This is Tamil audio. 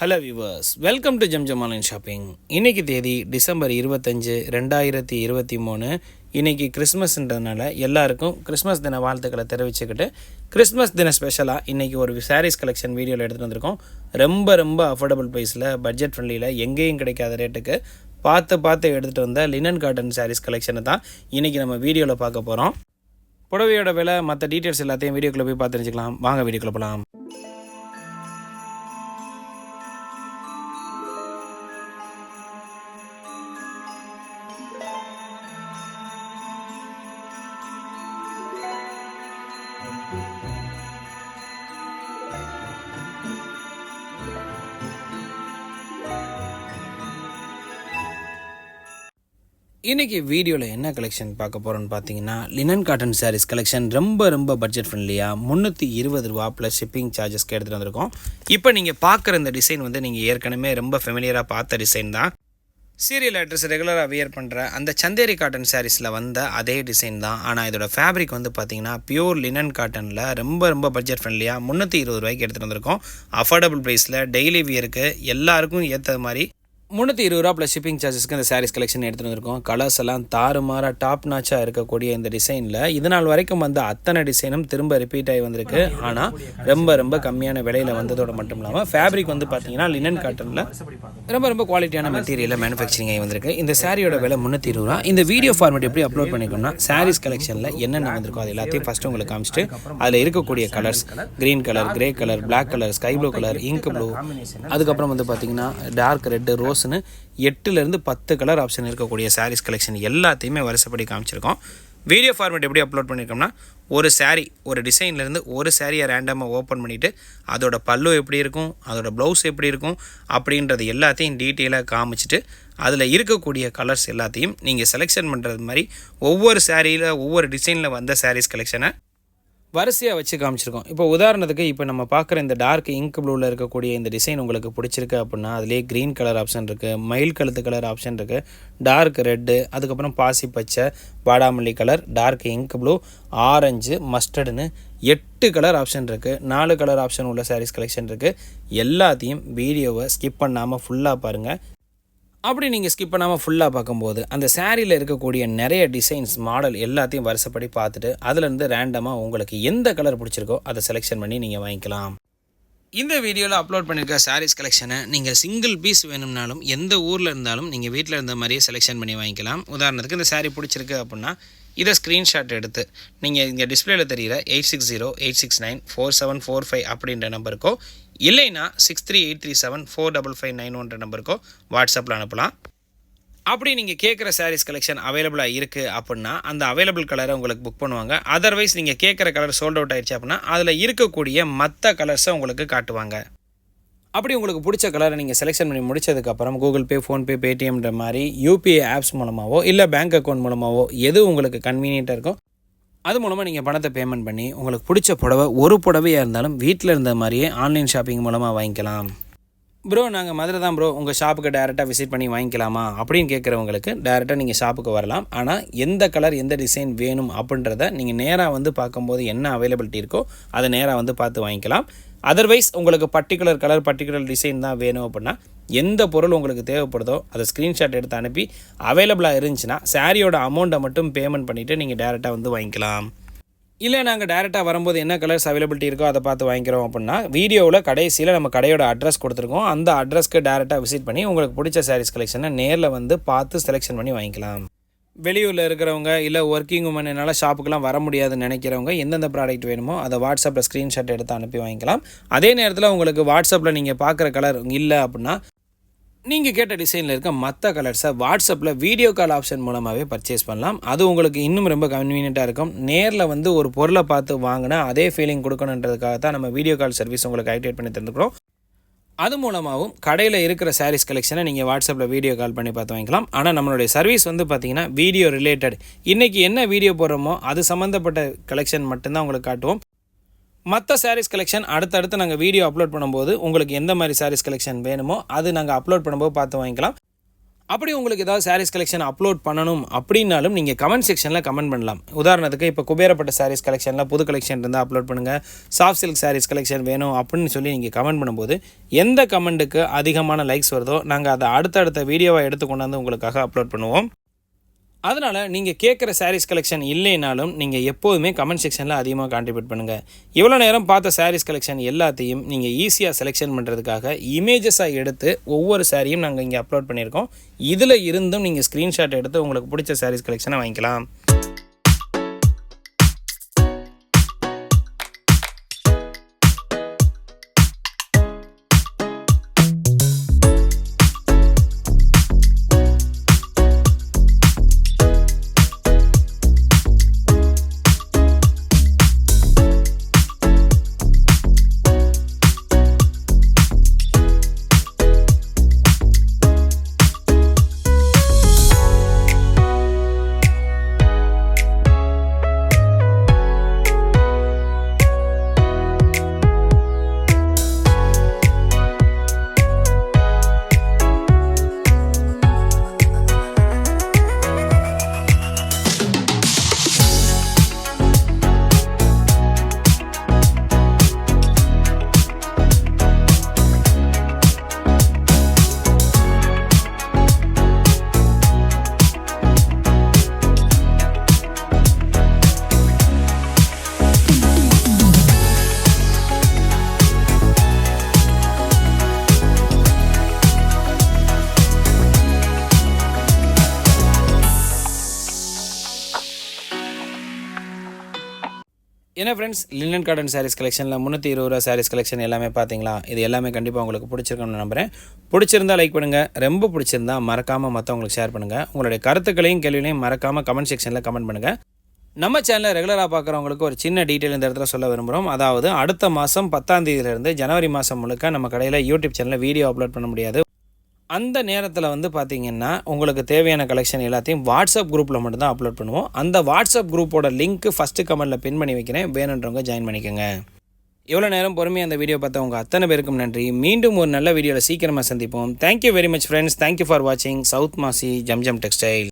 Hello viewers welcome to Zamzam online shopping இன்றைக்கி தேதி டிசம்பர் இருபத்தஞ்சு ரெண்டாயிரத்தி இருபத்தி மூணு. இன்னைக்கு கிறிஸ்மஸ்ன்றதுனால எல்லாருக்கும் கிறிஸ்மஸ் தின வாழ்த்துக்களை தெரிவிச்சுக்கிட்டு கிறிஸ்மஸ் தின ஸ்பெஷலாக இன்னைக்கு ஒரு சாரீஸ் கலெக்ஷன் வீடியோவில் எடுத்துகிட்டு வந்திருக்கோம். ரொம்ப ரொம்ப அஃபோர்டபுள் ப்ரைஸில் பட்ஜெட் ஃப்ரெண்ட்லியில் எங்கேயும் கிடைக்காத ரேட்டுக்கு பார்த்து பார்த்து எடுத்துகிட்டு வந்த லினன் காட்டன் சாரீஸ் கலெக்ஷனை தான் இன்றைக்கி நம்ம வீடியோவில் பார்க்க போகிறோம் புடவையோட விலை மற்ற டீட்டெயில்ஸ் எல்லாத்தையும் வீடியோக்குள்ளே போய் பார்த்து தெரிஞ்சுக்கலாம். வாங்க வீடியோக்குள்ளே போகலாம் இன்றைக்கி வீடியோவில் என்ன கலெக்ஷன் பார்க்க போகிறோன்னு பார்த்தீங்கன்னா லினன் காட்டன் சாரீஸ் கலெக்ஷன் ரொம்ப ரொம்ப பட்ஜெட் ஃப்ரெண்ட்லியாக முந்நூற்றி இருபது ரூபா ப்ளஸ் ஷிப்பிங் சார்ஜஸ்க்கு எடுத்துகிட்டு வந்திருக்கோம். இப்போ நீங்கள் பார்க்குற இந்த டிசைன் வந்து நீங்கள் ஏற்கனவே ரொம்ப ஃபெமிலியராக பார்த்த டிசைன் தான். சீரியல் அட்ரஸ் ரெகுலராக வியர் பண்ணுற அந்த சந்தேரி காட்டன் சாரீஸில் வந்த அதே டிசைன் தான். ஆனால் இதோட ஃபேப்ரிக் வந்து பார்த்தீங்கன்னா பியூர் லினன் காட்டனில் ரொம்ப ரொம்ப பட்ஜெட் ஃப்ரெண்ட்லியாக முந்நூற்றி இருபது ரூபாய்க்கு எடுத்துகிட்டு வந்திருக்கோம். அஃபோர்டபுள் ப்ரைஸில் டெய்லி வியருக்கு எல்லாருக்கும் ஏற்ற மாதிரி முந்நூற்றி இருபது ரூபா ப்ளஸ் ஷிப்பிங் சார்ஜஸ்க்கு இந்த சாரீஸ் கலெக்ஷன் எடுத்துகிட்டு வந்திருக்கோம். கலர்ஸ் எல்லாம் தாறுமாறாக டாப் நாச்சாக இருக்கக்கூடிய இந்த டிசைனில் இது நாள் வரைக்கும் வந்த அத்தனை டிசைனும் திரும்ப ரிப்பீட் ஆகி வந்திருக்கு. ஆனால் ரொம்ப ரொம்ப கம்மியான விலையில் வந்ததோட மட்டும் இல்லாமல் ஃபேப்ரிக் வந்து பார்த்தீங்கன்னா லினன் காட்டனில் ரொம்ப ரொம்ப குவாலிட்டியான மெட்டீரியலில் மேனுஃபேக்சரிங் ஆகி வந்திருக்கு. இந்த சாரியோட விலை முந்நூற்றி இருபது ரூபா. இந்த வீடியோ ஃபார்மேட் எப்படி அப்லோட் பண்ணிக்கணும்னா சாரீஸ் கலெக்ஷனில் என்னென்ன வந்திருக்கோ அது எல்லாத்தையும் ஃபஸ்ட்டு உங்களுக்கு காமிச்சிட்டு அதில் இருக்கக்கூடிய colours green colour grey colour black colour sky blue colour ink blue அதுக்கப்புறம் வந்து பார்த்தீங்கன்னா டார்க் ரெட்டு ரோஸ்னு எட்டுலேருந்து பத்து கலர் ஆப்ஷன் இருக்கக்கூடிய சாரீஸ் கலெக்ஷன் எல்லாத்தையுமே வரிசைப்படி காமிச்சிருக்கோம். வீடியோ ஃபார்மேட் எப்படி அப்லோட் பண்ணியிருக்கோம்னா ஒரு சாரீ ஒரு டிசைன்லேருந்து ஒரு சாரியை ரேண்டமாக ஓப்பன் பண்ணிவிட்டு அதோட பல்லு எப்படி இருக்கும் அதோட ப்ளவுஸ் எப்படி இருக்கும் அப்படின்றது எல்லாத்தையும் டீட்டெயிலாக காமிச்சிட்டு அதில் இருக்கக்கூடிய கலர்ஸ் எல்லாத்தையும் நீங்கள் செலெக்ஷன் பண்ணுறது மாதிரி ஒவ்வொரு சாரியில் ஒவ்வொரு டிசைனில் வந்த சாரீஸ் கலெக்ஷனை வரிசையாக வச்சு காமிச்சிருக்கோம். இப்போ உதாரணத்துக்கு இப்போ நம்ம பார்க்குற இந்த டார்க் இங்க் ப்ளூவில் இருக்கக்கூடிய இந்த டிசைன் உங்களுக்கு பிடிச்சிருக்கு அப்படின்னா அதுலேயே க்ரீன் கலர் ஆப்ஷன் இருக்குது மயில் கழுத்து கலர் ஆப்ஷன் இருக்குது டார்க் ரெட்டு அதுக்கப்புறம் பாசி பச்சை வாடாமல்லி colour dark ink blue orange மஸ்டர்டுன்னு எட்டு கலர் ஆப்ஷன் இருக்குது நாலு கலர் ஆப்ஷன் உள்ள சாரீஸ் கலெக்ஷன் இருக்குது எல்லாத்தையும் வீடியோவை ஸ்கிப் பண்ணாமல் ஃபுல்லாக பாருங்கள் அப்படி நீங்கள் ஸ்கிப் பண்ணாமல் ஃபுல்லாக பார்க்கும்போது அந்த சாரியில் இருக்கக்கூடிய நிறைய டிசைன்ஸ் மாடல் எல்லாத்தையும் வருஷப்படி பார்த்துட்டு அதுலேருந்து ரேண்டமாக உங்களுக்கு எந்த கலர் பிடிச்சிருக்கோ அதை செலெக்ஷன் பண்ணி நீங்கள் வாங்கிக்கலாம். இந்த வீடியோவில் அப்லோட் பண்ணியிருக்க சாரீஸ் கலெக்ஷனை நீங்கள் சிங்கிள் பீஸ் வேணும்னாலும் எந்த ஊரில் இருந்தாலும் நீங்கள் வீட்டில் இருந்த மாதிரியே செலெக்ஷன் பண்ணி வாங்கிக்கலாம். உதாரணத்துக்கு இந்த சாரீ பிடிச்சிருக்கு அப்படின்னா இதை ஸ்க்ரீன்ஷாட் எடுத்து நீங்கள் இங்கே டிஸ்பிளேல தெரியிற eight six zero eight six nine four seven four five அப்படின்ற நம்பருக்கோ இல்லைன்னா six three eight three seven four double five nine ஒன்ற நம்பருக்கோ வாட்ஸ்அப்பில் அனுப்பலாம். அப்படி நீங்கள் கேட்குற சாரீஸ் கலெக்ஷன் அவைலபிளாக இருக்குது அப்படின்னா அந்த அவைலபிள் கலரை உங்களுக்கு புக் பண்ணுவாங்க. அதர்வைஸ் நீங்கள் கேட்குற கலர் சோல்ட் அவுட் ஆயிடுச்சு அப்படின்னா அதில் இருக்கக்கூடிய மற்ற கலர்ஸை உங்களுக்கு காட்டுவாங்க. அப்படி உங்களுக்கு பிடிச்ச கலரை நீங்கள் செலெக்ஷன் பண்ணி முடிச்சதுக்கப்புறம் கூகுள் பே ஃபோன்பே பேடிஎம்ன்ற மாதிரி யூபிஐ ஆப்ஸ் மூலமாகவோ இல்லை பேங்க் அக்கௌண்ட் மூலமாகவோ எது உங்களுக்கு கன்வீனியண்ட்டாக இருக்கோ அது மூலமாக நீங்கள் பணத்தை பேமெண்ட் பண்ணி உங்களுக்கு பிடிச்ச புடவை ஒரு புடவையாக இருந்தாலும் வீட்டில் இருந்த மாதிரியே ஆன்லைன் ஷாப்பிங் மூலமாக வாங்கிக்கலாம். ப்ரோ நாங்கள் மதுரை தான் ப்ரோ உங்கள் ஷாப்புக்கு டேரெக்டாக விசிட் பண்ணி வாங்கிக்கலாமா? அப்படின்னு கேட்குறவங்களுக்கு டேரெக்டாக நீங்கள் ஷாப்புக்கு வரலாம். ஆனால் எந்த கலர் எந்த டிசைன் வேணும் அப்படின்றத நீங்கள் நேராக வந்து பார்க்கும்போது என்ன அவைலபிலிட்டி இருக்கோ அதை நேராக வந்து பார்த்து வாங்கிக்கலாம். அதர்வைஸ் உங்களுக்கு பர்டிகுலர் கலர் பர்டிகுலர் டிசைன் தான் வேணும் அப்படின்னா எந்த பொருள் உங்களுக்கு தேவைப்படுதோ அதை ஸ்க்ரீன்ஷாட் எடுத்து அனுப்பி அவைலபிளாக இருந்துச்சுன்னா சாரியோட அமௌண்ட்டை மட்டும் பேமெண்ட் பண்ணிவிட்டு நீங்கள் டேரெக்டாக வந்து வாங்கிக்கலாம். இல்லை நாங்கள் டேரெக்டாக வரும்போது என்ன கலர்ஸ் அவைலபிலிட்டி இருக்கோ அதை பார்த்து வாங்கிக்கிறோம் அப்படின்னா வீடியோவில் கடைசியில் நம்ம கடையோட அட்ரஸ் கொடுத்துருக்கோம். அந்த அட்ரஸ்க்கு டேரெக்டாக விசிட் பண்ணி உங்களுக்கு பிடிச்ச சாரீஸ் கலெக்ஷனை நேரில் வந்து பார்த்து செலெக்ஷன் பண்ணி வாங்கிக்கலாம். வெளியூரில் இருக்கிறவங்க இல்லை ஒர்க்கிங் உமன் என்னால் ஷாப்புக்கெலாம் வர முடியாதுன்னு நினைக்கிறவங்க எந்தெந்த ப்ராடக்ட் வேணுமோ அதை வாட்ஸ்அப்பில் ஸ்க்ரீன்ஷாட் எடுத்து அனுப்பி வாங்கிக்கலாம். அதே நேரத்தில் உங்களுக்கு வாட்ஸ்அப்பில் நீங்கள் பார்க்குற கலர் இல்லை அப்படின்னா நீங்கள் கேட்ட டிசைனில் இருக்க மற்ற கலர்ஸை வாட்ஸ்அப்பில் வீடியோ கால் ஆப்ஷன் மூலமாகவே பர்ச்சேஸ் பண்ணலாம். அது உங்களுக்கு இன்னும் ரொம்ப கன்வீனியண்ட்டாக இருக்கும். நேரில் வந்து ஒரு பொருளை பார்த்து வாங்கினா அதே ஃபீலிங் கொடுக்கணுன்றதுக்காக தான் நம்ம வீடியோ கால் சர்வீஸ் உங்களுக்கு ஆக்டிவேட் பண்ணி தந்துக்கிறோம் அது மூலமாகவும் கடையில் இருக்கிற சாரீஸ் கலெக்ஷனை நீங்கள் வாட்ஸ்அப்பில் வீடியோ கால் பண்ணி பார்த்து வாங்கிக்கலாம். ஆனால் நம்மளுடைய சர்வீஸ் வந்து பார்த்தீங்கன்னா வீடியோ ரிலேட்டட் இன்றைக்கி என்ன வீடியோ போடுறோமோ அது சம்மந்தப்பட்ட கலெக்ஷன் மட்டும்தான் உங்களுக்கு காட்டுவோம். மற்ற சாரீஸ் கலெக்ஷன் அடுத்தடுத்து நாங்கள் வீடியோ அப்லோட் பண்ணும்போது உங்களுக்கு எந்த மாதிரி சாரீஸ் கலெக்ஷன் வேணுமோ அது நாங்கள் அப்லோட் பண்ணும்போது பார்த்து வாங்கிக்கலாம். அப்படி உங்களுக்கு ஏதாவது சாரீஸ் கலெக்ஷன் அப்லோட் பண்ணணும் அப்படின்னாலும் நீங்கள் கமெண்ட் செக்ஷனில் கமெண்ட் பண்ணலாம். உதாரணத்துக்கு இப்போ குபேரப்பட்ட சாரீஸ் கலெக்ஷனில் புது கலெக்ஷன் இருந்தால் அப்லோட் பண்ணுங்கள் சாஃப்ட் சில்க் சாரீஸ் கலெக்ஷன் வேணும் அப்படின்னு சொல்லி நீங்கள் கமெண்ட் பண்ணும்போது எந்த கமெண்ட்டுக்கு அதிகமான லைக்ஸ் வருதோ நாங்கள் அதை அடுத்தடுத்த வீடியோவை எடுத்து கொண்டாந்து உங்களுக்காக அப்லோட் பண்ணுவோம். அதனால் நீங்கள் கேட்குற சாரீஸ் கலெக்ஷன் இல்லைனாலும் நீங்கள் எப்போதுமே கமெண்ட் செக்ஷனில் அதிகமாக கான்ட்ரிபியூட் பண்ணுங்கள் இவ்வளோ நேரம் பார்த்த சாரீஸ் கலெக்ஷன் எல்லாத்தையும் நீங்கள் ஈஸியாக செலெக்ஷன் பண்ணுறதுக்காக இமேஜஸாக எடுத்து ஒவ்வொரு சாரியும் நாங்கள் இங்கே அப்லோட் பண்ணியிருக்கோம். இதில் இருந்தும் நீங்கள் ஸ்க்ரீன்ஷாட் எடுத்து உங்களுக்கு பிடிச்ச சாரீஸ் கலெக்ஷனை வாங்கிக்கலாம். என்ன ஃப்ரெண்ட்ஸ் லினன் காட்டன் சாரீஸ் கலெக்ஷனில் முந்நூற்றி இருபது ரூபா சாரீஸ் கலெக்ஷன் எல்லாமே பார்த்தீங்களா இது எல்லாமே கண்டிப்பாக உங்களுக்கு பிடிச்சிருக்கணும்னு நம்புகிறேன் பிடிச்சிருந்தா லைக் பண்ணுங்கள் ரொம்ப பிடிச்சிருந்தா மறக்காமல் மற்றவங்களுக்கு ஷேர் பண்ணுங்கள் உங்களுடைய கருத்துக்களையும் கேள்விகளையும் மறக்காமல் கமெண்ட் செக்ஷனில் கமெண்ட் பண்ணுங்கள் நம்ம சேனலை ரெகுலராக பார்க்குறவங்களுக்கு ஒரு சின்ன டீட்டெயில் இந்த இடத்துல சொல்ல விரும்புகிறோம் அதாவது அடுத்த மாதம் பத்தாம் தேதியிலிருந்து ஜனவரி மாதம் முழுக்க நம்ம கடையில் யூடியூப் சேனலில் வீடியோ அப்லோட் பண்ண முடியாது. அந்த நேரத்தில் வந்து பார்த்தீங்கன்னா உங்களுக்கு தேவையான கலெக்ஷன் எல்லாத்தையும் வாட்ஸ்அப் குரூப்பில் மட்டும்தான் அப்லோட் பண்ணுவோம். அந்த வாட்ஸ்அப் குரூப்போட லிங்க்கு ஃபஸ்ட்டு கமெண்ட்டில் பின் பண்ணி வைக்கிறேன். வேணுன்றவங்க ஜாயின் பண்ணிக்கோங்க. எவ்வளோ நேரம் பொறுமையாக அந்த வீடியோ பார்த்தவங்க அத்தனை பேருக்கும் நன்றி. மீண்டும் ஒரு நல்ல வீடியோவில் சீக்கிரமாக சந்திப்போம். Thank you very much friends thank you for வாட்சிங் சவுத் மாசி ஜம்ஜம் டெக்ஸ்டைல்